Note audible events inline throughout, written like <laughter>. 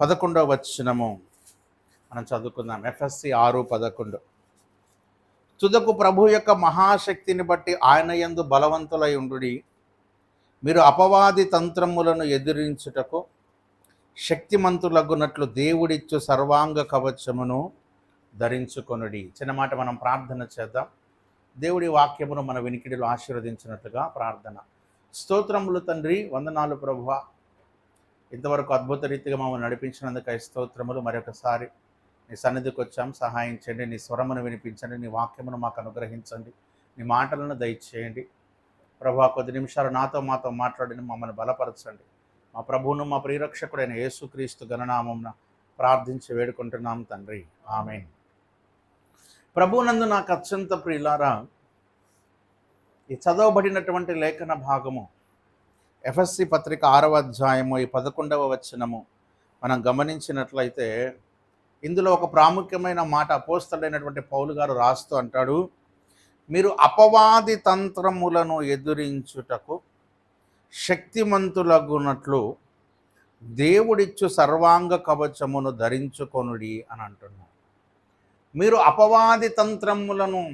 పదకొండవ వచ్చినము మనం చదువుకుందాం. ఎఫ్ఎస్సి ఆరు పదకొండు. తుదకు ప్రభు యొక్క మహాశక్తిని బట్టి ఆయన యందు బలవంతులై ఉండు మీరు అపవాది తంత్రములను ఎదిరించుటకు శక్తిమంతులగునట్లు దేవుడిచ్చు సర్వాంగ కవచమును ధరించుకొనుడి. చిన్న మాట మనం ప్రార్థన చేద్దాం. దేవుడి వాక్యమును మన వినికిడిలో ఆశీర్వదించినట్లుగా ప్రార్థన. స్తోత్రములు తండ్రి వందనాలు ప్రభువ. ఇంతవరకు అద్భుత రీతిగా మమ్మల్ని నడిపించినందుకు స్తోత్రములు. మరొకసారి నీ సన్నిధికి వచ్చాం. సహాయం చేయండి. నీ స్వరమును వినిపించండి. నీ వాక్యమును మాకు అనుగ్రహించండి. నీ మాటలను దయచేయండి. ప్రభా కొద్ది నిమిషాలు నాతో మాతో మాట్లాడిన మమ్మల్ని బలపరచండి. మా ప్రభువును మా ప్రియరక్షకుడైన యేసుక్రీస్తు గణనామం ప్రార్థించి వేడుకుంటున్నాం తండ్రి. ఆమె ప్రభునందు నాకు అత్యంత ప్రియులారా ఈ చదవబడినటువంటి లేఖన భాగము ఎఫ్ఎస్సి పత్రిక ఆరవ అధ్యాయము ఈ పదకొండవ వచనము మనం గమనించినట్లయితే ఇందులో ఒక ప్రాముఖ్యమైన మాట అపోస్తలైనటువంటి పౌలు గారు రాస్తూ అంటాడు మీరు అపవాది తంత్రములను ఎదురించుటకు శక్తిమంతులగునట్లు దేవుడిచ్చు సర్వాంగ కవచమును ధరించుకొనుడి అని అంటున్నాడు. మీరు అపవాది తంత్రములను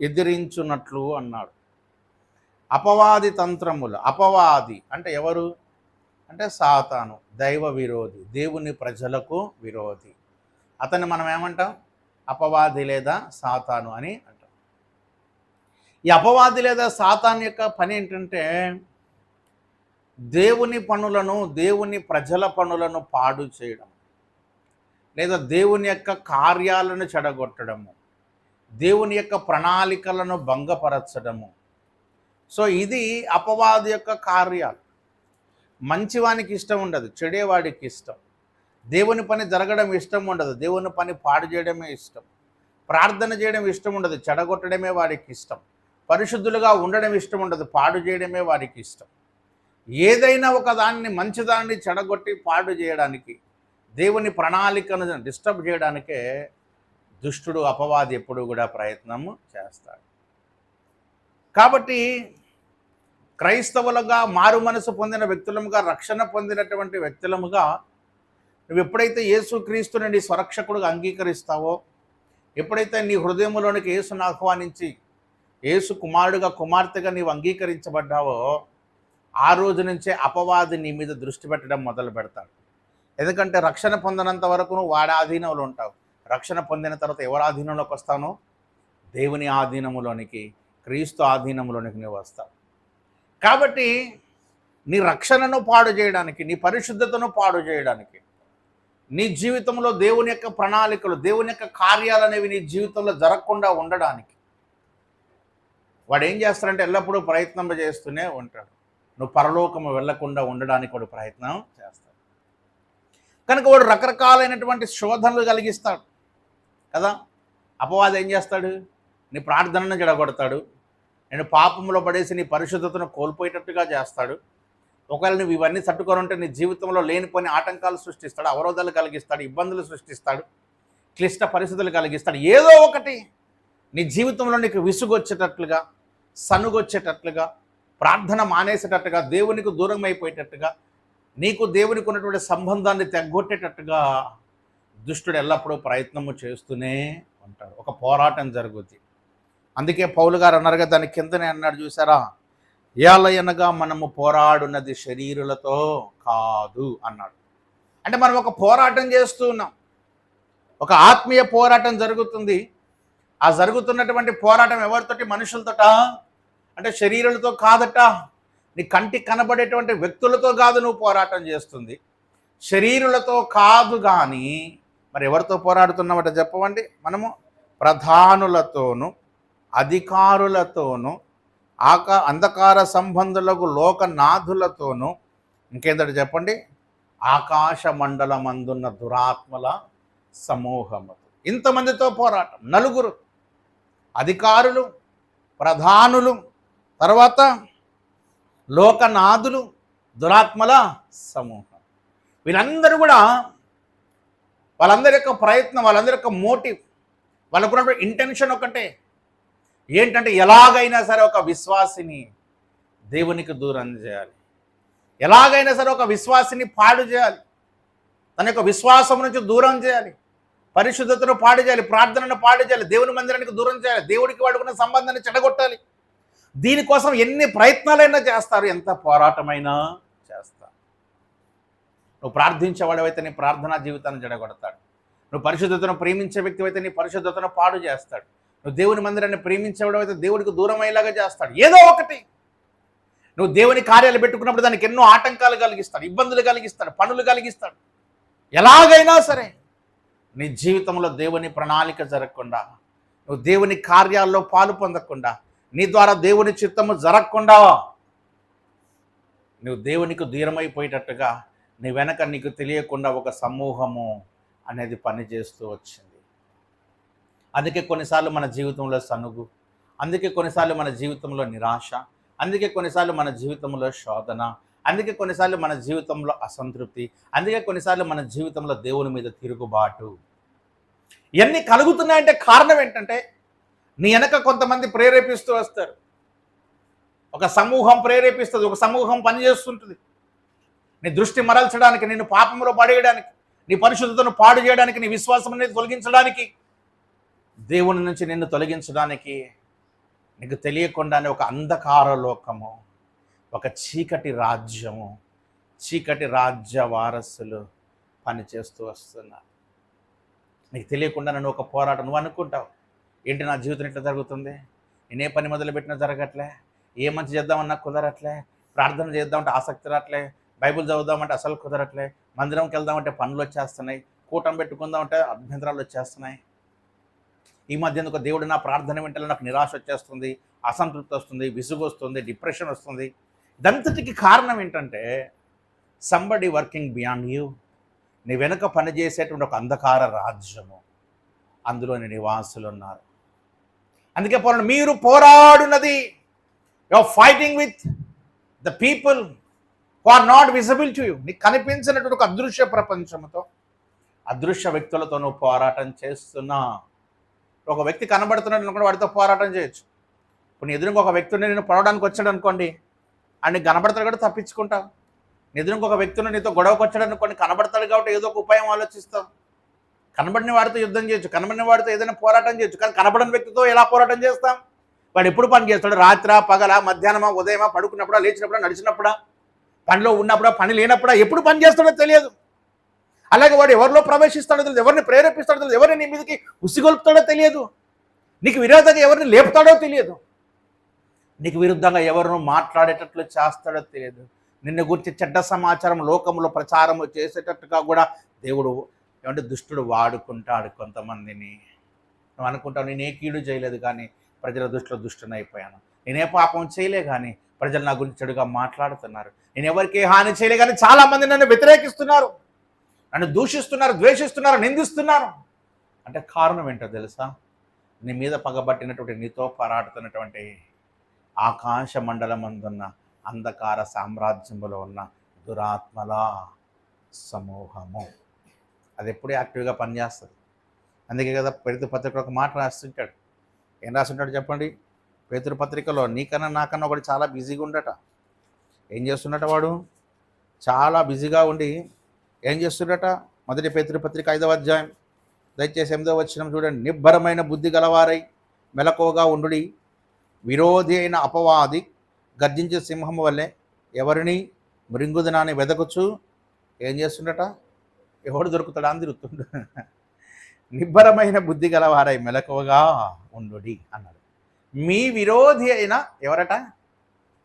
ఎదిరించున్నట్లు అన్నాడు. అపవాది తంత్రములు. అపవాది అంటే ఎవరు? అంటే సాతాను దైవ విరోధి దేవుని ప్రజలకు విరోధి. అతన్ని మనం ఏమంటాం? అపవాది లేదా సాతాను అని అంటాం. ఈ అపవాది లేదా సాతాన్ యొక్క పని ఏంటంటే దేవుని పనులను దేవుని ప్రజల పనులను పాడు చేయడం. లేదా దేవుని యొక్క కార్యాలను చెడగొట్టడము. దేవుని యొక్క ప్రణాళికలను భంగపరచడము. సో ఇది అపవాది యొక్క కార్యాలు. మంచివానికి ఇష్టం ఉండదు చెడేవాడికి ఇష్టం. దేవుని పని జరగడం ఇష్టం ఉండదు దేవుని పని పాడు చేయడమే ఇష్టం. ప్రార్థన చేయడం ఇష్టం ఉండదు చెడగొట్టడమే వాడికి ఇష్టం. పరిశుద్ధులుగా ఉండడం ఇష్టం ఉండదు పాడు చేయడమే వాడికి ఇష్టం. ఏదైనా ఒక దాన్ని మంచిదాన్ని చెడగొట్టి పాడు చేయడానికి దేవుని ప్రణాళికను డిస్టర్బ్ చేయడానికే దుష్టుడు అపవాది ఎప్పుడు కూడా ప్రయత్నము చేస్తాడు. కాబట్టి క్రైస్తవులుగా మారు మనసు పొందిన వ్యక్తులముగా రక్షణ పొందినటువంటి వ్యక్తులముగా నువ్వు ఎప్పుడైతే యేసుక్రీస్తుని నీ స్వరక్షకుడుగా అంగీకరిస్తావో ఎప్పుడైతే నీ హృదయంలోనికి యేసును ఆహ్వానించి యేసు కుమారుడుగా కుమార్తెగా నీవు అంగీకరించబడ్డావో ఆ రోజు నుంచే అపవాది నీ మీద దృష్టి పెట్టడం మొదలు పెడతాడు. ఎందుకంటే రక్షణ పొందినంత వరకు నువ్వు వాడి ఆధీనంలో ఉంటావు. రక్షణ పొందిన తర్వాత ఎవరి ఆధీనంలోకి వస్తానో? దేవుని ఆధీనంలోనికి క్రీస్తు ఆధీనంలోనికి నువ్వు వస్తావు. కాబట్టి నీ రక్షణను పాడు చేయడానికి నీ పరిశుద్ధతను పాడు చేయడానికి నీ జీవితంలో దేవుని యొక్క ప్రణాళికలు దేవుని యొక్క కార్యాలు అనేవి నీ జీవితంలో జరగకుండా ఉండడానికి. వాడు ఏం చేస్తాడంటే ఎల్లప్పుడూ ప్రయత్నం చేస్తూనే ఉంటాడు. నువ్వు పరలోకము వెళ్ళకుండా ఉండడానికి వాడు ప్రయత్నం చేస్తాడు. కనుక వాడు రకరకాలైనటువంటి శోధనలు కలిగిస్తాడు. కదా? అపవాదం ఏం చేస్తాడు? నీ ప్రార్థనను జడగొడతాడు. నేను పాపంలో పడేసి నీ పరిశుద్ధతను కోల్పోయేటట్టుగా చేస్తాడు. ఒకవేళ నువ్వు ఇవన్నీ తట్టుకొని ఉంటే నీ జీవితంలో లేనిపోని ఆటంకాలు సృష్టిస్తాడు అవరోధాలు కలిగిస్తాడు ఇబ్బందులు సృష్టిస్తాడు క్లిష్ట పరిస్థితులు కలిగిస్తాడు. ఏదో ఒకటి నీ జీవితంలో నీకు విసుగొచ్చేటట్లుగా సనుగొచ్చేటట్లుగా ప్రార్థన మానేసేటట్టుగా దేవునికి దూరం అయిపోయేటట్టుగా నీకు దేవునికి ఉన్నటువంటి సంబంధాన్ని తెగ్గొట్టేటట్టుగా దుష్టుడు ఎల్లప్పుడూ ప్రయత్నము చేస్తూనే ఉంటాడు. ఒక పోరాటం జరుగుద్ది. అందుకే పౌలు గారు అన్నారుగా దాని కిందనే అన్నాడు చూసారా ఏలయనగా మనము పోరాడున్నది శరీరులతో కాదు అన్నాడు. అంటే మనం ఒక పోరాటం చేస్తూ ఉన్నాం. ఒక ఆత్మీయ పోరాటం జరుగుతుంది. ఆ జరుగుతున్నటువంటి పోరాటం ఎవరితోటి? మనుషులతోట? అంటే శరీరాలతో కాదట. నీ కంటి కనబడేటువంటి వ్యక్తులతో కాదు నువ్వు పోరాటం చేస్తుంది. శరీరులతో కాదు కానీ మరి ఎవరితో పోరాడుతున్నామట చెప్పవండి? మనము ప్రధానులతోనూ అధికారులతోనూ ఆక అంధకార సంబంధులకు లోకనాథులతోనూ ఇంకేంటంటే చెప్పండి? ఆకాశ మండలమందున్న దురాత్మల సమూహము ఇంతమందితో పోరాటం. నలుగురు అధికారులు ప్రధానులు తర్వాత లోకనాథులు దురాత్మల సమూహం. వీళ్ళందరూ కూడా వాళ్ళందరి యొక్క ప్రయత్నం వాళ్ళందరి యొక్క మోటివ్ వాళ్ళకున్నటువంటి ఇంటెన్షన్ ఒకటే. ఏంటంటే ఎలాగైనా సరే ఒక విశ్వాసిని దేవునికి దూరం చేయాలి. ఎలాగైనా సరే ఒక విశ్వాసిని పాడు చేయాలి. తన యొక్క విశ్వాసం నుంచి దూరం చేయాలి. పరిశుద్ధతను పాడు చేయాలి. ప్రార్థనను పాడు చేయాలి. దేవుని మందిరానికి దూరం చేయాలి. దేవుడికి వాడుకున్న సంబంధాన్ని చెడగొట్టాలి. దీనికోసం ఎన్ని ప్రయత్నాలైనా చేస్తారు. ఎంత పోరాటమైనా చేస్తారు. నువ్వు ప్రార్థించేవాడవైతే నీ ప్రార్థనా జీవితాన్ని జడగొడతాడు నువ్వు పరిశుద్ధతను ప్రేమించే వ్యక్తి అయితే నీ పరిశుద్ధతను పాడు చేస్తాడు. నువ్వు దేవుని మందిరాన్ని ప్రేమించేవాడవైతే దేవుడికి దూరం అయ్యేలాగా చేస్తాడు. ఏదో ఒకటి. నువ్వు దేవుని కార్యాలు పెట్టుకున్నప్పుడు దానికి ఎన్నో ఆటంకాలు కలిగిస్తాడు ఇబ్బందులు కలిగిస్తాడు పనులు కలిగిస్తాడు. ఎలాగైనా సరే నీ జీవితంలో దేవుని ప్రణాళిక జరగకుండా నువ్వు దేవుని కార్యాల్లో పాలు పొందకుండా నీ ద్వారా దేవుని చిత్తము జరగకుండా నువ్వు దేవునికి దూరమైపోయేటట్టుగా నీ వెనక నీకు తెలియకుండా ఒక సమూహము అనేది పనిచేస్తూ వచ్చింది. అందుకే కొన్నిసార్లు మన జీవితంలో సనుగు అందుకే కొన్నిసార్లు మన జీవితంలో నిరాశ అందుకే కొన్నిసార్లు మన జీవితంలో శోధన అందుకే కొన్నిసార్లు మన జీవితంలో అసంతృప్తి అందుకే కొన్నిసార్లు మన జీవితంలో దేవుని మీద తిరుగుబాటు. ఇవన్నీ కలుగుతున్నాయంటే కారణం ఏంటంటే నీ వెనక కొంతమంది ప్రేరేపిస్తూ వస్తారు. ఒక సమూహం ప్రేరేపిస్తుంది ఒక సమూహం పనిచేస్తుంటుంది. నీ దృష్టి మరల్చడానికి నిన్ను పాపంలో పడేయడానికి నీ పరిశుద్ధతను పాడు చేయడానికి నీ విశ్వాసం అనేది తొలగించడానికి దేవుని నుంచి నిన్ను తొలగించడానికి నీకు తెలియకుండానే ఒక అంధకార లోకము ఒక చీకటి రాజ్యము చీకటి రాజ్య వారసులు పనిచేస్తూ వస్తున్నారు. నీకు తెలియకుండా నన్ను ఒక పోరాటం నువ్వు అనుకుంటావు. ఏంటి నా జీవితం ఇట్లా జరుగుతుంది? నేను ఏ పని మొదలుపెట్టినా జరగట్లే? ఏ మంచి చేద్దామన్నా కుదరట్లే? ప్రార్థన చేద్దామంటే ఆసక్తి రావట్లే బైబిల్ చదువుదామంటే అసలు కుదరట్లే? మందిరంకి వెళ్దామంటే పనులు వచ్చేస్తున్నాయి. కూటం పెట్టుకుందామంటే అభ్యంతరాలు వచ్చేస్తున్నాయి. ఈ మధ్య ఎందుకు దేవుడు నా ప్రార్థన వెంటనే నాకు నిరాశ వచ్చేస్తుంది అసంతృప్తి వస్తుంది విసుగు వస్తుంది డిప్రెషన్ వస్తుంది. ఇదంతటికి కారణం ఏంటంటే సంబడి వర్కింగ్ బియాండ్ యూ నీ వెనుక పనిచేసేటువంటి ఒక అంధకార రాజ్యము. అందులోని నివాసులు ఉన్నారు. అందుకే పోరాడు మీరు పోరాడున్నది you fighting with the people who are not visible to you నీకు కనిపించినటువంటి ఒక అదృశ్య ప్రపంచంతో అదృశ్య వ్యక్తులతో నువ్వు పోరాటం చేస్తున్నా. ఒక వ్యక్తి కనబడుతున్నాడు అనుకోండి వాడితో పోరాటం చేయొచ్చు. ఇప్పుడు నీ ఎదురుగా ఒక వ్యక్తిని నేను పొడవడానికి వచ్చాడు అనుకోండి అండ్ నీకు కనబడతాడు కూడా తప్పించుకుంటావు. నీ ఎదురుగా ఒక వ్యక్తిని నీతో గొడవకు వచ్చాడు అనుకోండి కనబడతాడు కాబట్టి ఏదో ఒక ఉపాయం ఆలోచిస్తావు. కనబడిన వాడితో యుద్ధం చేయొచ్చు కనబడిన వాడితో ఏదైనా పోరాటం చేయొచ్చు కానీ కనబడని వ్యక్తితో ఎలా పోరాటం చేస్తాం? వాడు ఎప్పుడు పని చేస్తాడు? రాత్ర పగల మధ్యాహ్నమా ఉదయమా? పడుకున్నప్పుడా లేచినప్పుడా నడిచినప్పుడా? పనిలో ఉన్నప్పుడా పని లేనప్పుడా ఎప్పుడు పని చేస్తాడో తెలియదు. అలాగే వాడు ఎవరిలో ప్రవేశిస్తాడో తెలియదు. ఎవరిని ప్రేరేపిస్తాడో తెలియదు. ఎవరిని నీ మీదకి ఉసిగొల్పుతాడో తెలియదు. నీకు విరోధంగా ఎవరిని లేపుతాడో తెలియదు. నీకు విరుద్ధంగా ఎవరిని మాట్లాడేటట్లు చేస్తాడో తెలియదు. నిన్ను గురించి చెడ్డ సమాచారం లోకంలో ప్రచారం చేసేటట్టుగా కూడా దేవుడు ఏమంటే దుష్టుడు వాడుకుంటాడు కొంతమందిని. నువ్వు అనుకుంటావు నేనే కీడు చేయలేదు కానీ ప్రజల దృష్టిలో దుష్టుని అయిపోయాను. నేనే పాపం చేయలే కానీ ప్రజలు నా గురించి చెడుగా మాట్లాడుతున్నారు. నేను ఎవరికి హాని చేయలే కానీ చాలా మంది నన్ను వ్యతిరేకిస్తున్నారు. నన్ను దూషిస్తున్నారు ద్వేషిస్తున్నారు నిందిస్తున్నారు. అంటే కారణం ఏంటో తెలుసా? నీ మీద పగబట్టినటువంటి నీతో పోరాడుతున్నటువంటి ఆకాశ మండలమందున్న అంధకార సామ్రాజ్యములో ఉన్న దురాత్మల సమూహము. అది ఎప్పుడూ యాక్టివ్గా పనిచేస్తుంది. అందుకే కదా పేతృపత్రిక ఒక మాట రాస్తుంటాడు. ఏం రాస్తుంటాడు చెప్పండి? పేతృపత్రికలో పత్రికలో నీకన్నా నాకన్నా ఒకటి చాలా బిజీగా ఉండట. ఏం చేస్తున్నట వాడు? చాలా బిజీగా ఉండి ఏం చేస్తున్నట మొదటి పేతృపత్రిక ఐదవ అధ్యాయం. దయచేసి ఎనిమిదవ వచ్చిన చూడండి. నిబ్బరమైన బుద్ధి గలవారై మెలకువగా ఉండుడి. విరోధి అయిన అపవాది గర్జించే సింహం వల్లే ఎవరిని మృంగుదనాన్ని వెదకచ్చు ఏం చేస్తుండట? ఎవడు దొరుకుతాడా అని తిరుగుతుండ. <laughs> నిబ్బరమైన బుద్ధి గలవారై మెలకువగా ఉండుడి అన్నాడు. మీ విరోధి అయిన ఎవరట?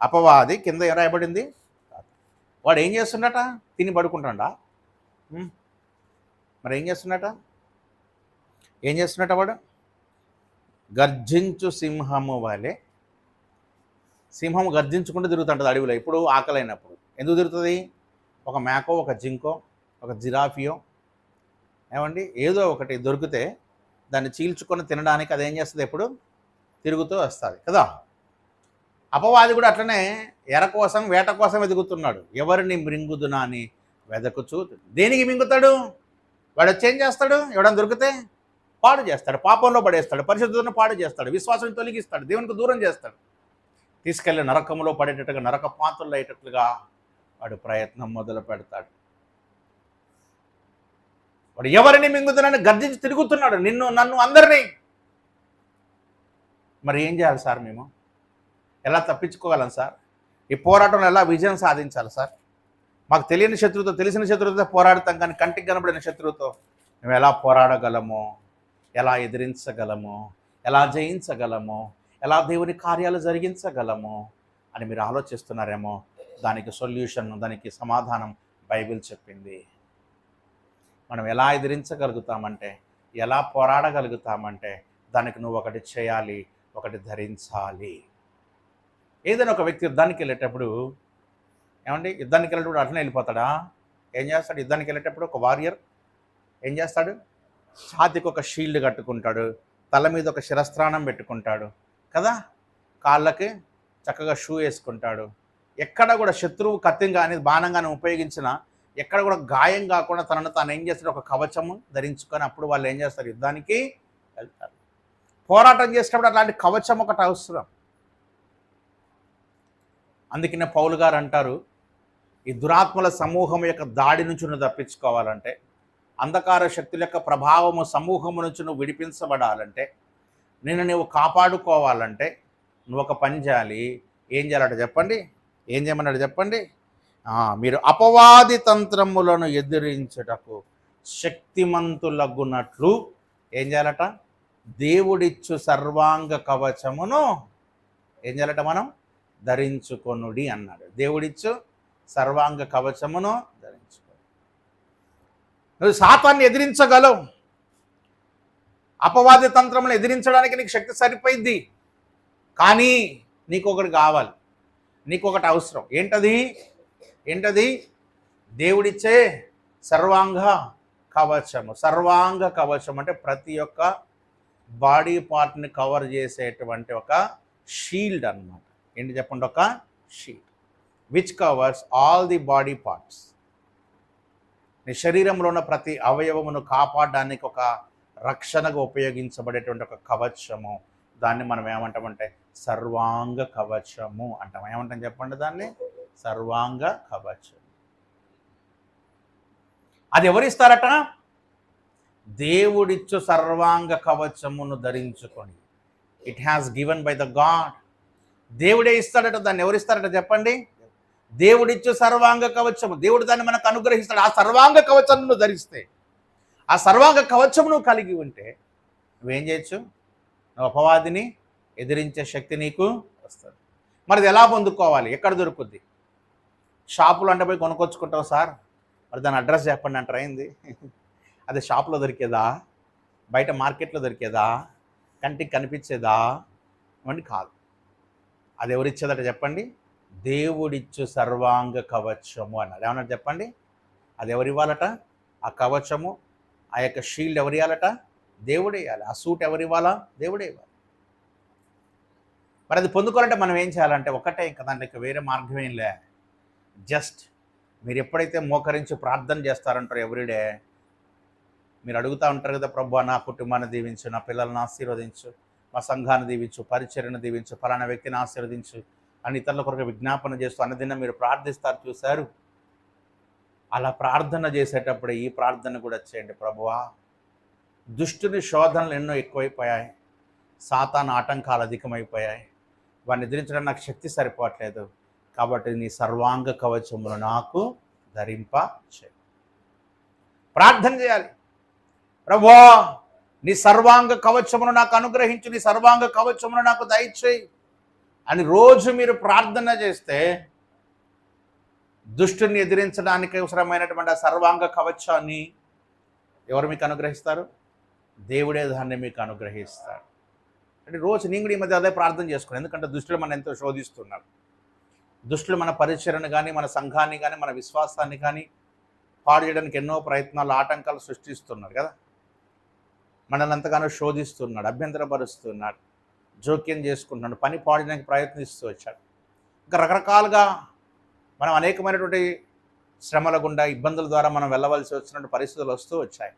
అపవాది కింద ఎవరాయబడింది వాడు ఏం చేస్తుండట? తిని పడుకుంటాడా? మరి ఏం చేస్తున్నట? ఏం చేస్తున్నట వాడు? గర్జించు సింహము వలె. సింహం గర్జించుకుంటూ తిరుగుతుంటుంది అడవిలో. ఇప్పుడు ఆకలైనప్పుడు. ఎందుకు తిరుగుతుంది? ఒక మేకో ఒక జింకో ఒక జిరాఫియో. ఏమండి? ఏదో ఒకటి దొరికితే దాన్ని చీల్చుకొని తినడానికి అది ఏం చేస్తుంది ఎప్పుడు? తిరుగుతూ వస్తుంది. కదా? అపవాది కూడా అట్లనే ఎర కోసం వేట కోసం వెతుకుతున్నాడు ఎవరిని మృంగుదునా అని వెదకుచూ దేనికి మింగుతాడు? వాడు వచ్చి ఏం చేస్తాడు? ఎవడని దొరికితే పాడు చేస్తాడు. పాపంలో పడేస్తాడు. పరిశుద్ధతను పాడు చేస్తాడు. విశ్వాసం తొలగిస్తాడు. దేవునికి దూరం చేస్తాడు. తీసుకెళ్ళి నరకంలో పడేటట్టుగా నరక పాత్రలు అయ్యేటట్లుగా వాడు ప్రయత్నం మొదలు పెడతాడు. వాడు ఎవరిని మింగుతున్నాడని గర్జించి తిరుగుతున్నాడు. నిన్ను నన్ను అందరినీ. మరి ఏం చేయాలి సార్ మేము? ఎలా తప్పించుకోగలం సార్? ఈ పోరాటంలో ఎలా విజయం సాధించాలి సార్? మాకు తెలియని శత్రువుతో తెలిసిన శత్రువుతో పోరాడతాం కానీ కంటికి కనబడిన శత్రువుతో మేము ఎలా పోరాడగలము ఎలా ఎదిరించగలము ఎలా జయించగలము ఎలా దేవుని కార్యాలు జరిగించగలము అని మీరు ఆలోచిస్తున్నారేమో దానికి సొల్యూషన్ దానికి సమాధానం బైబిల్ చెప్పింది. మనం ఎలా ఎదిరించగలుగుతామంటే ఎలా పోరాడగలుగుతామంటే దానికి నువ్వు ఒకటి చేయాలి ఒకటి ధరించాలి. ఏదైనా ఒక వ్యక్తి యుద్ధానికి వెళ్ళేటప్పుడు ఏమండి? యుద్ధానికి వెళ్ళేటప్పుడు అట్లనే వెళ్ళిపోతాడా? ఏం చేస్తాడు? యుద్ధానికి వెళ్ళేటప్పుడు ఒక వారియర్ ఏం చేస్తాడు? ఛాతికి ఒక షీల్డ్ కట్టుకుంటాడు. తల మీద ఒక శిరస్త్రాణం పెట్టుకుంటాడు. కదా? కాళ్ళకి చక్కగా షూ వేసుకుంటాడు. ఎక్కడ కూడా శత్రువు కత్తిని కానీ బాణం కానీ ఉపయోగించిన ఎక్కడ కూడా గాయం కాకుండా తనను తాను ఏం చేస్తాడు? ఒక కవచము ధరించుకొని అప్పుడు వాళ్ళు ఏం చేస్తారు? యుద్ధానికి వెళ్తారు. పోరాటం చేసేటప్పుడు అలాంటి కవచం ఒకటి అవసరం. అందుకనే పౌలు గారు అంటారు ఈ దురాత్మల సమూహం యొక్క దాడి నుంచి నువ్వు తప్పించుకోవాలంటే అంధకార శక్తుల యొక్క ప్రభావము సమూహము నుంచి నువ్వు విడిపించబడాలంటే నిన్ను నువ్వు కాపాడుకోవాలంటే నువ్వు ఒక పని చేయాలి. ఏం చేయాలట చెప్పండి? ఏం చేయమన్నాడు చెప్పండి? మీరు అపవాది తంత్రములను ఎదిరించుటకు శక్తిమంతులగునట్లు ఏం చేయాలట? దేవుడిచ్చు సర్వాంగ కవచమును ఏం చేయాలట మనం? ధరించుకొనుడి అన్నాడు. దేవుడిచ్చు సర్వాంగ కవచమును ధరించుకో నువ్వు శాపాన్ని ఎదిరించగలవు. అపవాది తంత్రములను ఎదిరించడానికి నీకు శక్తి సరిపోయింది. కానీ నీకు ఒకటి కావాలి. నీకు ఒకటి అవసరం. ఏంటది? ఏంటది? దేవుడిచ్చే సర్వాంగ కవచము. సర్వాంగ కవచం అంటే ప్రతి ఒక్క బాడీ పార్ట్ని కవర్ చేసేటువంటి ఒక షీల్డ్ అన్నమాట. ఏంటి చెప్పండి? ఒక shield. Which covers all the body parts నీ శరీరంలో ఉన్న ప్రతి అవయవమును కాపాడడానికి ఒక రక్షణగా ఉపయోగించబడేటువంటి ఒక కవచము. దాన్ని మనం ఏమంటామంటే సర్వాంగ కవచము అంటాం. ఏమంటాం చెప్పండి దాన్ని? సర్వాంగ కవచం అది ఎవరిస్తారట? దేవుడిచ్చు సర్వాంగ కవచమును ధరించుకొని. It has given by the God దేవుడే ఇస్తాడట. దాన్ని ఎవరిస్తారట చెప్పండి? దేవుడిచ్చు సర్వాంగ కవచము. దేవుడు దాన్ని మనకు అనుగ్రహిస్తాడు. ఆ సర్వాంగ కవచం నువ్వు ధరిస్తే ఆ సర్వాంగ కవచం నువ్వు కలిగి ఉంటే నువ్వేం చేయొచ్చు? నువ్వు అపవాదిని ఎదిరించే శక్తి నీకు వస్తుంది. మరి ఎలా పొందుకోవాలి? ఎక్కడ దొరుకుద్ది? షాపులో అంటే పోయి కొనుక్కొచ్చుకుంటావు సార్. మరి దాని అడ్రస్ చెప్పండి అంటారు? అయింది అది షాప్లో దొరికేదా? బయట మార్కెట్లో దొరికేదా? కంటికి కనిపించేదా? ఇవన్నీ కాదు. అది ఎవరిచ్చేదట చెప్పండి? దేవుడిచ్చు సర్వాంగ కవచము అన్నారు. ఏమన్నారు చెప్పండి? అది ఎవరు ఇవ్వాలట? ఆ కవచము ఆ యొక్క షీల్డ్ ఎవరు ఇవ్వాలట దేవుడే ఇవ్వాలి ఆ సూట్ ఎవరు ఇవ్వాలా? దేవుడే ఇవ్వాలి. మరి అది పొందుకోవాలంటే మనం ఏం చేయాలంటే ఒకటే ఇంకా దానికి వేరే మార్గం ఏం లే. జస్ట్ మీరు ఎప్పుడైతే మోకరించి ప్రార్థన చేస్తారంటారో ఎవ్రీడే మీరు అడుగుతూ ఉంటారు కదా ప్రభు నా కుటుంబాన్ని దీవించు నా పిల్లల్ని ఆశీర్వదించు మా సంఘాన్ని దీవించు పరిచర్ను దీవించు ఫలానా వ్యక్తిని ఆశీర్వదించు అని ఇతరుల కొరకు విజ్ఞాపన చేస్తూ అన్నదిన మీరు ప్రార్థిస్తారు చూశారు? అలా ప్రార్థన చేసేటప్పుడు ఈ ప్రార్థన కూడా చేయండి. ప్రభువా దుష్టుని శోధనలు ఎన్నో ఎక్కువైపోయాయి. సాతాన ఆటంకాలు అధికమైపోయాయి. వాడిని ఎదిరించడానికి నాకు శక్తి సరిపోవట్లేదు. కాబట్టి నీ సర్వాంగ కవచమును నాకు ధరింప చేయి ప్రార్థన చేయాలి. ప్రభువా నీ సర్వాంగ కవచమును నాకు అనుగ్రహించు. నీ సర్వాంగ కవచమును నాకు దయచేయి. అని రోజు మీరు ప్రార్థన చేస్తే దుష్టుని ఎదిరించడానికి అవసరమైనటువంటి ఆ సర్వాంగ కవచాన్ని ఎవరు మీకు అనుగ్రహిస్తారు? దేవుడే దాన్ని మీకు అనుగ్రహిస్తాడు. అంటే రోజు నేను కూడా ఈ మధ్య అదే ప్రార్థన చేసుకున్నాను. ఎందుకంటే దుష్టులు మన ఎంతో శోధిస్తున్నారు. దుష్టులు మన పరిచయను కానీ మన సంఘాన్ని కానీ మన విశ్వాసాన్ని కానీ పాడు చేయడానికి ఎన్నో ప్రయత్నాలు ఆటంకాలు సృష్టిస్తున్నారు కదా. మనల్ని ఎంతగానో శోధిస్తున్నాడు అభ్యంతరపరుస్తున్నాడు. జోక్యం చేసుకుంటున్నాడు పని పాడడానికి ప్రయత్నిస్తూ వచ్చాడు. ఇంకా రకరకాలుగా మనం అనేకమైనటువంటి శ్రమల గుండా ఇబ్బందుల ద్వారా మనం వెళ్ళవలసి వచ్చినటువంటి పరిస్థితులు వస్తూ వచ్చాయి.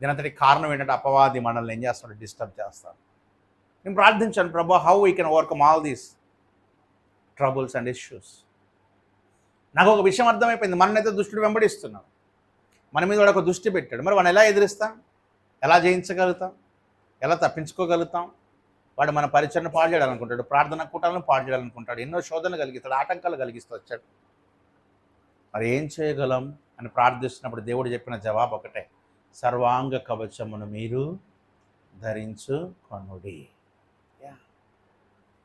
దీనంతటి కారణం ఏంటంటే అపవాది మనల్ని ఏం చేస్తాడు? డిస్టర్బ్ చేస్తాడు. నేను ప్రార్థించాను ప్రభా how we can overcome all these troubles and issues నాకు ఒక విషయం అర్థమైపోయింది. మననైతే దుష్టుడు వెంబడిస్తున్నాడు. మన మీద వాడు ఒక దృష్టి పెట్టాడు. మరి మనం ఎలా ఎదిరిస్తాం? ఎలా జయించగలుగుతాం? ఎలా తప్పించుకోగలుగుతాం? వాడు మన పరిచయను పాడు చేయాలనుకుంటాడు ప్రార్థన కూటాలను పాడు చేయాలనుకుంటాడు ఎన్నో శోధనలు కలిగిస్తాడు ఆటంకాలు కలిగిస్తూ వచ్చాడు. మరి ఏం చేయగలం అని ప్రార్థిస్తున్నప్పుడు దేవుడు చెప్పిన జవాబు ఒకటే సర్వాంగ కవచమును మీరు ధరించుకొనుడి. Yeah.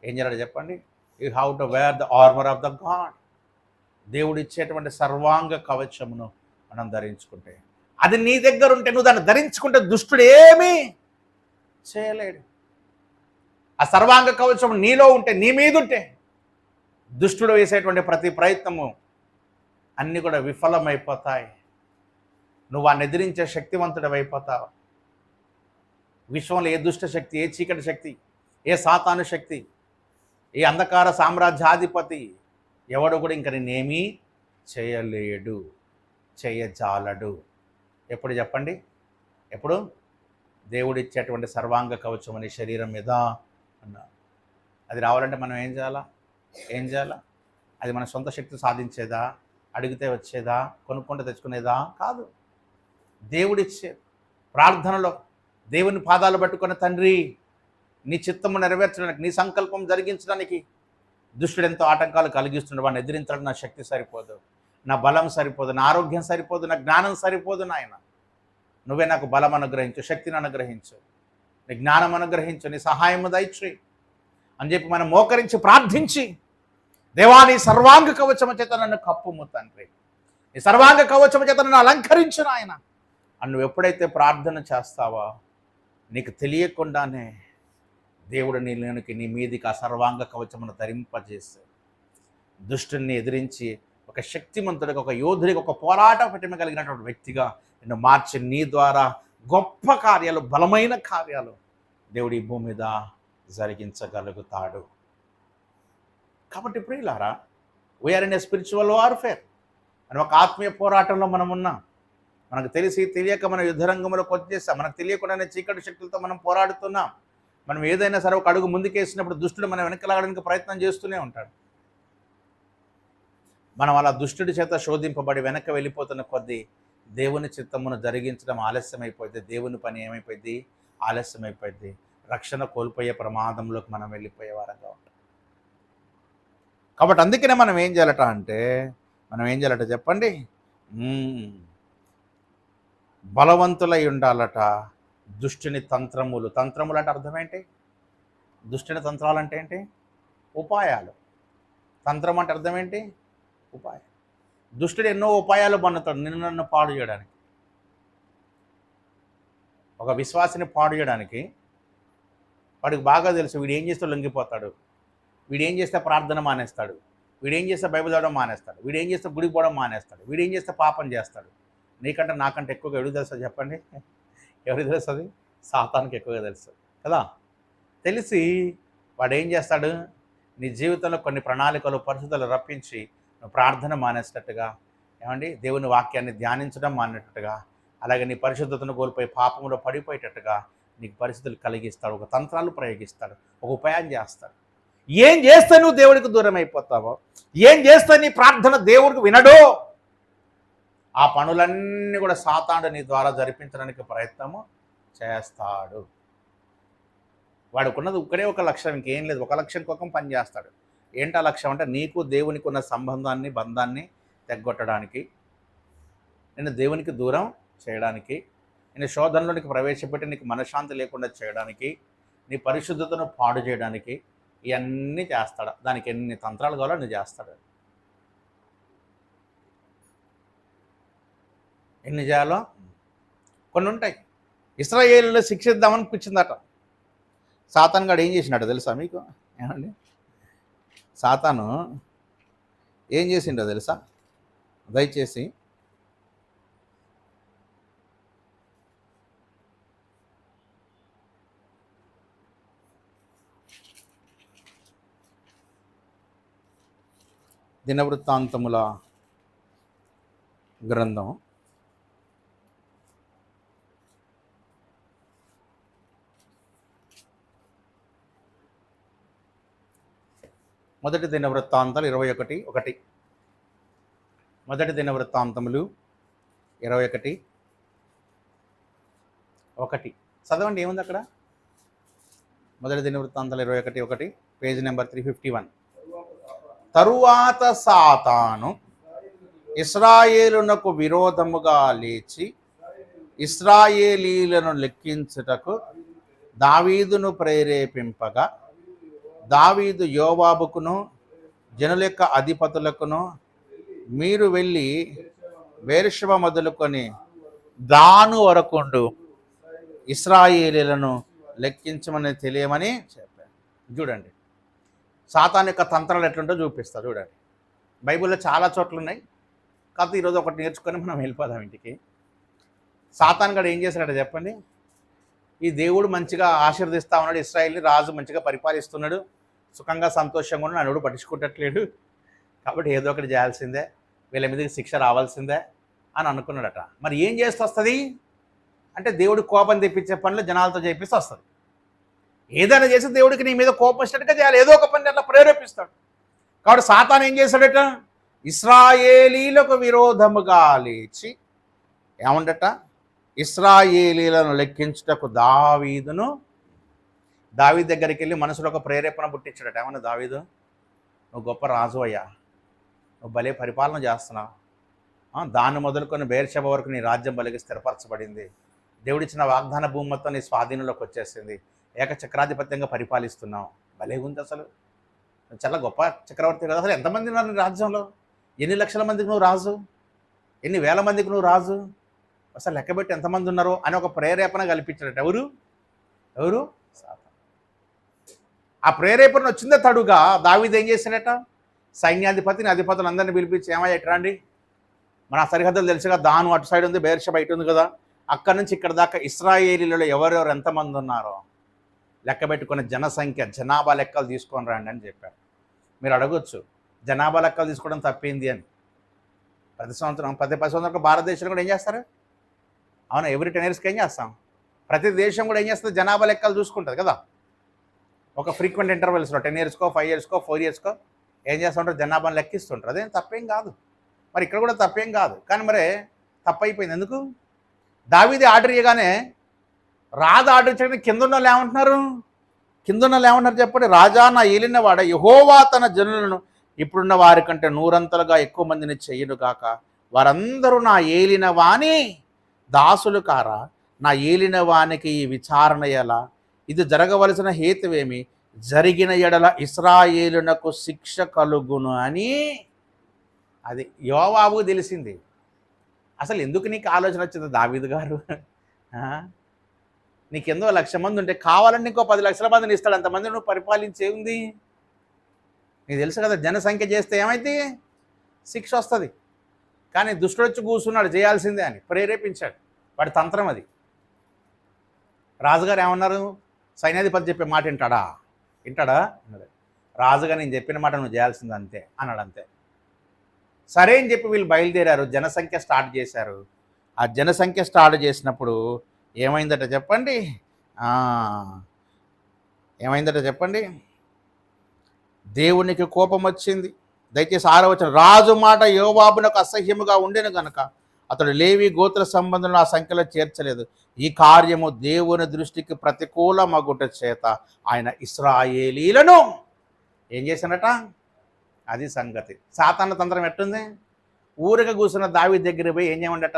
ఏం చేయాలి చెప్పండి? You have to wear the armour of the God. దేవుడు ఇచ్చేటువంటి సర్వాంగ కవచమును మనం ధరించుకుంటే అది నీ దగ్గర ఉంటే నువ్వు దాన్ని ధరించుకుంటే దుష్టుడు ఏమీ చేయలేడు. ఆ సర్వాంగ కవచం నీలో ఉంటే నీ మీద ఉంటే దుష్టుడు వేసేటువంటి ప్రతి ప్రయత్నము అన్నీ కూడా విఫలమైపోతాయి. నువ్వు ఆ ఎదిరించే శక్తివంతుడు అయిపోతావు విశ్వంలో ఏ దుష్ట శక్తి ఏ చీకటి శక్తి ఏ సాతాను శక్తి ఏ అంధకార సామ్రాజ్యాధిపతి ఎవడు కూడా ఇంక నేనేమీ చేయలేడు చేయజాలడు. ఎప్పుడు చెప్పండి? ఎప్పుడు? దేవుడిచ్చేటువంటి సర్వాంగ కవచం అనే శరీరం మీద అది రావాలంటే మనం ఏం చేయాలా? ఏం చేయాలా? అది మన సొంత శక్తి సాధించేదా? అడిగితే వచ్చేదా? కొనుక్కుంటే తెచ్చుకునేదా? కాదు. దేవుడిచ్చే ప్రార్థనలో దేవుని పాదాలు పట్టుకున్న తండ్రి నీ చిత్తము నెరవేర్చడానికి నీ సంకల్పం జరిగించడానికి దుష్టుడు ఎంతో ఆటంకాలు కలిగిస్తుండే. వాడిని ఎదిరించడానికి నా శక్తి సరిపోదు. నా బలం సరిపోదు. నా ఆరోగ్యం సరిపోదు. నా జ్ఞానం సరిపోదు నాయన. నువ్వే నాకు బలం అనుగ్రహించు శక్తిని అనుగ్రహించు. నీ జ్ఞానం అనుగ్రహించు నీ సహాయము దయచేయి. అని చెప్పి మనం మోకరించి ప్రార్థించి దేవాని సర్వాంగ కవచము చేత నన్ను కప్పుము తండ్రి. నీ సర్వాంగ కవచము చేత నన్ను అలంకరించు నాయన. అని నువ్వు ఎప్పుడైతే ప్రార్థన చేస్తావో నీకు తెలియకుండానే దేవుడు నీలోనికి నీ మీదికి ఆ సర్వాంగ కవచమును ధరింపజేస్తాడు దుష్టుని ఎదిరించి ఒక శక్తిమంతుడికి ఒక యోధుడికి ఒక పోరాట పటిమ కలిగినటువంటి వ్యక్తిగా నిన్ను మార్చి నీ ద్వారా గొప్ప కార్యాలు బలమైన కార్యాలు దేవుడి భూమి మీద జరిగించగలుగుతాడు. కాబట్టి ప్రియులారా we are in a spiritual warfare అని ఒక ఆత్మీయ పోరాటంలో మనం ఉన్నాం. మనకు తెలిసి తెలియక మన యుద్ధరంగంలోకి వచ్చేస్తాం మనకు తెలియకుండానే చీకటి శక్తులతో మనం పోరాడుతున్నాం. మనం ఏదైనా సరే ఒక అడుగు ముందుకేసినప్పుడు దుష్టుడు మనం వెనకలాగడానికి ప్రయత్నం చేస్తూనే ఉంటాడు. మనం అలా దుష్టుడి చేత శోధింపబడి వెనక వెళ్ళిపోతున్న కొద్దీ దేవుని చిత్తమును జరిగించడం ఆలస్యమైపోయింది. దేవుని పని ఏమైపోయింది? ఆలస్యమైపోయింది. రక్షణ కోల్పోయే ప్రమాదంలోకి మనం వెళ్ళిపోయే వారంగా ఉంటాం. కాబట్టి అందుకనే మనం ఏం చేయాలట అంటే మనం ఏం చేయాలట చెప్పండి? బలవంతులై ఉండాలట దుష్టిని తంత్రములు. తంత్రములు అంటే అర్థం ఏంటి? దుష్టిని తంత్రాలు అంటే ఏంటి? ఉపాయాలు. తంత్రం అంటే అర్థం ఏంటి? ఉపాయం దుష్టుడు ఎన్నో ఉపాయాలు పన్నుతాడు నిన్ను నన్ను పాడు చేయడానికి. ఒక విశ్వాసిని పాడు చేయడానికి వాడికి బాగా తెలుసు వీడు ఏం చేస్తే లొంగిపోతాడు. వీడు ఏం చేస్తే ప్రార్థన మానేస్తాడు. వీడు ఏం చేస్తే బైబిల్ చదవడం మానేస్తాడు. వీడు ఏం చేస్తే గుడికి పోవడం మానేస్తాడు. వీడు ఏం చేస్తే పాపం చేస్తాడు. నీకంటే నాకంటే ఎక్కువగా ఎవరికి తెలుస్తుంది చెప్పండి? ఎవరికి తెలుస్తుంది సాతానికి ఎక్కువగా తెలుస్తుంది కదా? తెలిసి వాడు ఏం చేస్తాడు? నీ జీవితంలో కొన్ని ప్రణాళికలు పరిస్థితులు రప్పించి నువ్వు ప్రార్థన మానేసినట్టుగా ఏమండి? దేవుని వాక్యాన్ని ధ్యానించడం మానేటట్టుగా అలాగే నీ పరిశుద్ధతను కోల్పోయి పాపంలో పడిపోయేటట్టుగా నీకు పరిస్థితులు కలిగిస్తాడు ఒక తంత్రాలు ప్రయోగిస్తాడు ఒక ఉపాయం చేస్తాడు. ఏం చేస్తే నువ్వు దేవుడికి దూరం అయిపోతావో? ఏం చేస్తే నీ ప్రార్థన దేవుడికి వినడో? ఆ పనులన్నీ కూడా సాతాండు నీ ద్వారా జరిపించడానికి ప్రయత్నము చేస్తాడు. వాడుకున్నది ఒక్కడే ఒక లక్ష్యం ఇంకేం లేదు. ఒక లక్ష్యం కోసం పని చేస్తాడు. ఏంటా లక్ష్యం అంటే నీకు దేవునికి ఉన్న సంబంధాన్ని బంధాన్ని తెగ్గొట్టడానికి నేను దేవునికి దూరం చేయడానికి నేను శోధనలోనికి ప్రవేశపెట్టి నీకు మనశ్శాంతి లేకుండా చేయడానికి నీ పరిశుద్ధతను పాడు చేయడానికి ఇవన్నీ చేస్తాడు. దానికి ఎన్ని తంత్రాలు కావాలో నేను చేస్తాడు. ఎన్ని చేయాలో? కొన్ని ఉంటాయి. ఇస్రాయేల్లో శిక్షిద్దామనిపించిందట సాతాన్ గడు ఏం చేసినాడు తెలుసా మీకు? ఏమండి? సాతాను ఏం చేసిండో తెలుసా? దయచేసి దినవృత్తాంతముల గ్రంథం. మొదటి దిన వృత్తాంతాలు ఇరవై ఒకటి ఒకటి. మొదటి దిన వృత్తాంతములు ఇరవై ఒకటి ఒకటి. చదవండి ఏముంది అక్కడ? మొదటి దిన వృత్తాంతాలు ఇరవై ఒకటి ఒకటి. Page number three fifty one. తరువాత సాతాను ఇస్రాయేలునకు విరోధముగా లేచి ఇస్రాయేలీలను లెక్కించుటకు దావీదును ప్రేరేపింపగా దావీదు యోవాబుకును జనుల యొక్క అధిపతులకును మీరు వెళ్ళి వేరుషవ మొదలుకొని దాను వరకుండు ఇస్రాయేలీలను లెక్కించమని తెలియమని చెప్పారు. చూడండి. సాతాన్ యొక్క తంత్రాలు ఎట్లుంటో చూపిస్తా చూడండి. బైబిల్లో చాలా చోట్ల ఉన్నాయి కాకపోతే ఈరోజు ఒకటి నేర్చుకొని మనం వెళ్ళిపోదాం ఇంటికి. సాతాన్ గడు ఏం చేశాడట చెప్పండి? ఈ దేవుడు మంచిగా ఆశీర్దిస్తా ఉన్నాడు ఇస్రాయిల్ని రాజు మంచిగా పరిపాలిస్తున్నాడు సుఖంగా సంతోషంగా ఉన్నాడు నన్ను పట్టించుకుంటట్లేడు కాబట్టి ఏదో ఒకటి చేయాల్సిందే వీళ్ళ మీదకి శిక్ష రావాల్సిందే అని అనుకున్నాడట. మరి ఏం చేస్తూ వస్తుంది? అంటే దేవుడు కోపం తెప్పించే పనులు జనాలతో చేపిస్తూ వస్తుంది. ఏదైనా చేసి దేవుడికి నీ మీద కోపం వచ్చినట్టుగా చేయాలి. ఏదో ఒక పని అట్లా ప్రేరేపిస్తాడు. కాబట్టి సాతాన్ ఏం చేశాడట ఇస్రాయేలీలకు విరోధముగా లేచి ఏమండట? ఇస్రాయేలీలను లెక్కించుటకు దావీదును దావీ దగ్గరికి వెళ్ళి మనసులో ఒక ప్రేరేపణ పుట్టించాడట. ఏమన్నా దావీదు? నువ్వు గొప్ప రాజు అయ్యా. నువ్వు భలే పరిపాలన చేస్తున్నావు. దాన్ని మొదలుకొని బేర్షభ వరకు నీ రాజ్యం బలికి స్థిరపరచబడింది. దేవుడిచ్చిన వాగ్దాన భూమి మొత్తం నీ స్వాధీనంలోకి వచ్చేసింది. ఏకచక్రాధిపత్యంగా పరిపాలిస్తున్నాం. భలే ఉంది అసలు. చాలా గొప్ప చక్రవర్తి కదా అసలు. ఎంతమంది ఉన్నారు రాజ్యంలో? ఎన్ని లక్షల మందికి నువ్వు రాజు? ఎన్ని వేల మందికి నువ్వు రాజు? అసలు లెక్కబెట్టి ఎంతమంది ఉన్నారో అని ఒక ప్రేరేపణ కల్పించాడట ఎవరు? ఎవరు? ఆ ప్రేరేపణ వచ్చిందే తడుగా. దావీదు ఏం చేశాడట? సైన్యాధిపతిని అధిపతులు అందరినీ పిలిపించి ఏమయ్యా రండి. మన సరిహద్దులు తెలుసుగా దాను అటు సైడ్ ఉంది బేర్ష బయట ఉంది కదా. అక్కడి నుంచి ఇక్కడ దాకా ఇస్రాయేలీలలో ఎవరెవరు ఎంతమంది ఉన్నారో. లెక్క పెట్టుకున్న జనసంఖ్య జనాభా లెక్కలు తీసుకొని రండి అని చెప్పారు. మీరు అడగొచ్చు జనాభా లెక్కలు తీసుకోవడం తప్పింది అని. ప్రతి సంవత్సరం ప్రతి పది సంవత్సరం భారతదేశంలో కూడా ఏం చేస్తారు? అవును ఎవ్రీ టెన్ ఇయర్స్కి ఏం చేస్తాం? ప్రతి దేశం కూడా ఏం చేస్తుంది? జనాభా లెక్కలు చూసుకుంటుంది కదా. ఒక ఫ్రీక్వెంట్ ఇంటర్వెల్స్లో టెన్ ఇయర్స్కో ఫైవ్ ఇయర్స్కో ఫోర్ ఇయర్స్కో ఏం చేస్తుంటారు? జనాభాను లెక్కిస్తుంటారు. అదేం తప్పేం కాదు. మరి ఇక్కడ కూడా తప్పేం కాదు. కానీ మరి తప్పైపోయింది. ఎందుకు? దావీది ఆర్డర్ ఇవ్వగానే రాజు ఆర్డర్ ఇచ్చిన కింద ఉన్న వాళ్ళు ఏమంటున్నారు? కింద ఉన్న ఏమంటున్నారు చెప్పండి? రాజా నా ఏలిన వాడ యహోవా తన జనులను ఇప్పుడున్న వారి కంటే నూరంతలుగా ఎక్కువ మందిని చేయను గాక. వారందరూ నా ఏలిన వాణి. దాసులు కారా? నా ఏలిన వానికి ఈ విచారణ ఎలా? ఇది జరగవలసిన హేతువేమి? జరిగిన ఎడల ఇస్రాయేలునకు శిక్ష కలుగును అని అది యోవాబు తెలిసింది. అసలు ఎందుకు నీకు ఆలోచన వచ్చింది దావీదు గారు? నీకెందో లక్ష మంది ఉంటే కావాలని ఇంకో పది లక్షల మందిని ఇస్తాడు. అంతమంది నువ్వు పరిపాలించే ఉంది. నీకు తెలుసు కదా జనసంఖ్య చేస్తే ఏమైంది? శిక్ష వస్తుంది. కానీ దుష్టుడు వచ్చి కూర్చున్నాడు చేయాల్సిందే అని ప్రేరేపించాడు. వాడి తంత్రం అది. రాజుగారు ఏమన్నారు? సైన్యాధిపతి చెప్పే మాట వింటాడా? వింటాడా? అన్నాడు. రాజుగా నేను చెప్పిన మాట నువ్వు చేయాల్సింది అంతే అన్నాడు అంతే. సరే అని చెప్పి వీళ్ళు బయలుదేరారు. జనసంఖ్య స్టార్ట్ చేశారు. ఆ జనసంఖ్య స్టార్ట్ చేసినప్పుడు ఏమైందట చెప్పండి? ఏమైందట చెప్పండి? దేవునికి కోపం వచ్చింది. దయచేసి ఆరవచన రాజు మాట యోబాబునకు అసహ్యముగా ఉండేను గనక అతడు లేవి గోత్ర సంబంధంలో ఆ సంఖ్యలో చేర్చలేదు. ఈ కార్యము దేవుని దృష్టికి ప్రతికూల మగుట చేత ఆయన ఇస్రాయేలీలను ఏం చేశానట అది సంగతి. సాతాన తంత్రం ఎట్టుంది? ఊరిక కూర్చున్న దావి దగ్గర పోయి ఏం చేయమండట?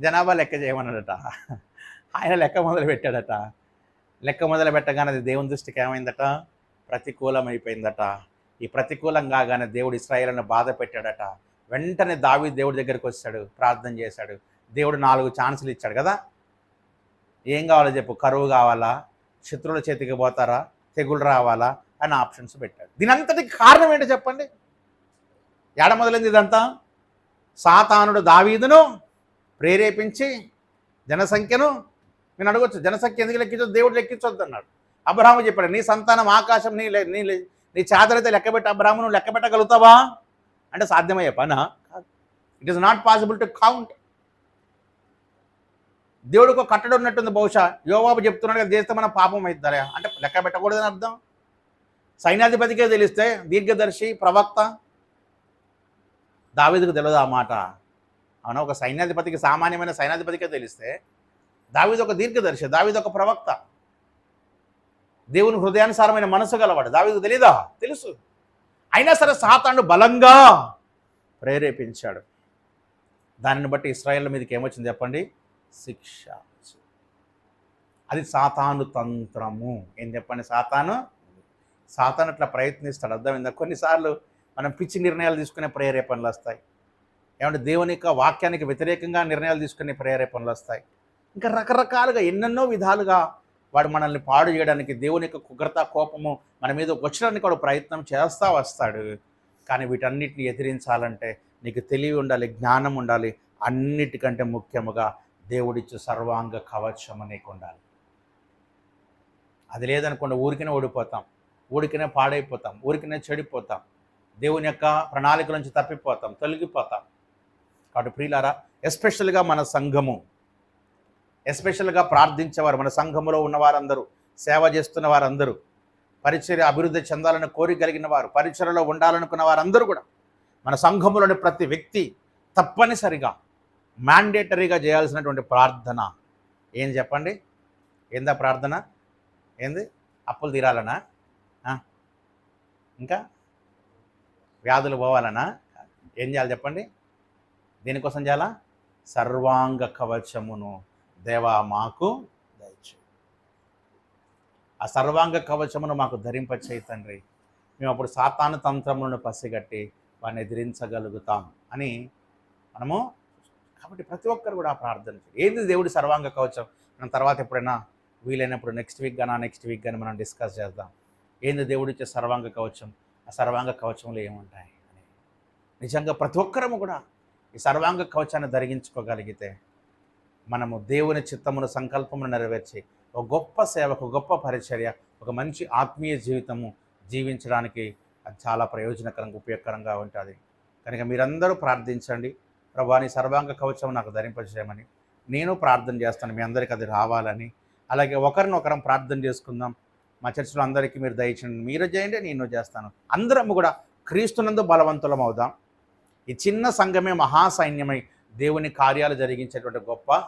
జనాభా లెక్క చేయమన్నాడట. ఆయన లెక్క మొదలు పెట్టాడట. లెక్క మొదలు పెట్టగానే అది దేవుని దృష్టికి ఏమైందట? ప్రతికూలమైపోయిందట ఈ ప్రతికూలం కాగానే దేవుడు ఇస్రాయేల్ని బాధ పెట్టాడట. వెంటనే దావి దేవుడి దగ్గరికి వచ్చాడు ప్రార్థన చేశాడు. దేవుడు నాలుగు ఛాన్సులు ఇచ్చాడు కదా? ఏం కావాలో చెప్పు. కరువు కావాలా? శత్రువుల చేతికి పోతారా? తెగులు రావాలా? అని ఆప్షన్స్ పెట్టాడు. దీనంతటికి కారణం ఏంటో చెప్పండి. ఏడ మొదలైంది ఇదంతా? సాతానుడు దావీదును ప్రేరేపించి జనసంఖ్యను నేను అడగొచ్చు జనసంఖ్య ఎందుకు లెక్కించొద్దు? దేవుడు లెక్కించొద్దు అన్నాడు. అబ్రహాము చెప్పాడు నీ సంతానం ఆకాశం నీ నీ నీ చాదరైతే లెక్కబెట్టి అబ్రహాము నువ్వు లెక్క పెట్టగలుగుతావా? అంటే సాధ్యమయ్యే పనా? It is not possible to count దేవుడికి ఒక కట్టడం ఉన్నట్టుంది బహుశా. యోబాబు చెప్తున్నాడు కదా చేస్తే మన పాపం అవుతుందా అంటే లెక్క పెట్టకూడదని అర్థం? సైన్యాధిపతికే తెలిస్తే దీర్ఘదర్శి ప్రవక్త. దావేదికి తెలియదు ఆ మాట. అవునా? ఒక సైన్యాధిపతికి సామాన్యమైన సైన్యాధిపతికే తెలిస్తే దావిది ఒక దీర్ఘదర్శి దావిది ఒక ప్రవక్త. దేవుని హృదయానుసారమైన మనసు గలవాడు. దావీదు తెలీదా? తెలుసు. అయినా సరే సాతాను బలంగా ప్రేరేపించాడు. దానిని బట్టి ఇస్రాయేల్ మీదకి ఏమొచ్చింది చెప్పండి? శిక్ష అది సాతాను తంత్రము. ఏం చెప్పండి సాతాను? సాతాను అట్లా ప్రయత్నిస్తాడు? అర్థమైందా? కొన్నిసార్లు మనం పిచ్చి నిర్ణయాలు తీసుకునే ప్రేరేపణలు వస్తాయి. ఏమంటే దేవుని యొక్క వాక్యానికి వ్యతిరేకంగా నిర్ణయాలు తీసుకునే ప్రేరేపణలు వస్తాయి. ఇంకా రకరకాలుగా ఎన్నెన్నో విధాలుగా వాడు మనల్ని పాడు చేయడానికి దేవుని యొక్క కుగ్రత కోపము మన మీద వచ్చడానికి వాడు ప్రయత్నం చేస్తూ వస్తాడు. కానీ వీటన్నిటిని ఎదిరించాలంటే నీకు తెలివి ఉండాలి జ్ఞానం ఉండాలి. అన్నిటికంటే ముఖ్యముగా దేవుడిచ్చే సర్వాంగ కవచం నీకు ఉండాలి. అది లేదనుకోండి ఊరికనే ఓడిపోతాం. ఊరికనే పాడైపోతాం. ఊరికనే చెడిపోతాం. దేవుని యొక్క ప్రణాళిక నుంచి తప్పిపోతాం తొలగిపోతాం. కాబట్టి ప్రియులారా ఎస్పెషల్గా మన సంఘము. ఎస్పెషల్గా ప్రార్థించేవారు మన సంఘములో ఉన్న వారందరూ సేవ చేస్తున్న వారందరూ పరిచర్య అభివృద్ధి చెందాలని కోరిక కలిగిన వారు పరిచర్యలో ఉండాలనుకున్న వారందరూ కూడా మన సంఘములోని ప్రతి వ్యక్తి తప్పనిసరిగా మ్యాండేటరీగా చేయాల్సినటువంటి ప్రార్థన. ఏం చెప్పండి? ఏందా ప్రార్థన? ఏంది? అప్పులు తీరాలనా? ఇంకా? వ్యాధులు పోవాలనా? ఏం చేయాలి చెప్పండి? దేనికోసం చేయాలా? సర్వాంగ కవచమును. దేవా మాకు దయచు ఆ సర్వాంగ కవచమును మాకు ధరింపచేయి తండ్రి. మేము అప్పుడు సాతాను తంత్రములను పసిగట్టి వారిని ఎదిరించగలుగుతాం అని మనము కాబట్టి ప్రతి ఒక్కరు కూడా ప్రార్థన చేయాలి. ఏంది దేవుడి సర్వాంగ కవచం? మనం తర్వాత ఎప్పుడైనా వీలైనప్పుడు నెక్స్ట్ వీక్ కానీ నెక్స్ట్ వీక్ కానీ మనం డిస్కస్ చేద్దాం. ఏంది దేవుడి ఇచ్చే సర్వాంగ కవచం? ఆ సర్వాంగ కవచంలో ఏముంటాయి? అని నిజంగా ప్రతి ఒక్కరము కూడా ఈ సర్వాంగ కవచాన్ని ధరించుకోగలిగితే మనము దేవుని చిత్తమును సంకల్పమును నెరవేర్చి ఒక గొప్ప సేవకు గొప్ప పరిచర్య ఒక మంచి ఆత్మీయ జీవితము జీవించడానికి అది చాలా ప్రయోజనకరంగా ఉపయోగకరంగా ఉంటుంది. కనుక మీరందరూ ప్రార్థించండి. ప్రభాని సర్వాంగ కవచం నాకు ధరింపజేయమని. నేను ప్రార్థన చేస్తాను. మీ అందరికీ అది రావాలని. అలాగే ఒకరినొకరం ప్రార్థన చేసుకుందాం. మా చర్చలో అందరికీ మీరు దయచేయండి. మీరు చేయండి నేను చేస్తాను. అందరం కూడా క్రీస్తునందు బలవంతులం అవుదాం ఈ చిన్న సంఘమే మహాసైన్యమై దేవుని కార్యాలు జరిగించేటువంటి గొప్ప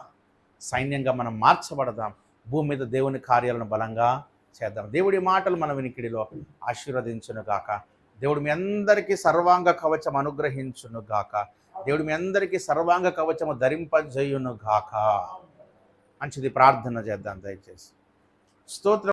సైన్యంగా మనం మార్చబడదాం. భూమి మీద దేవుని కార్యాలను బలంగా చేద్దాం. దేవుడి మాటలు మన వినికిడిలో ఆశీర్వదించును గాక దేవుడు మీ అందరికీ సర్వాంగ కవచం అనుగ్రహించును గాక దేవుడు మీ అందరికీ సర్వాంగ కవచము ధరింపజేయును గాక మంచిది ప్రార్థన చేద్దాం దయచేసి. స్తోత్ర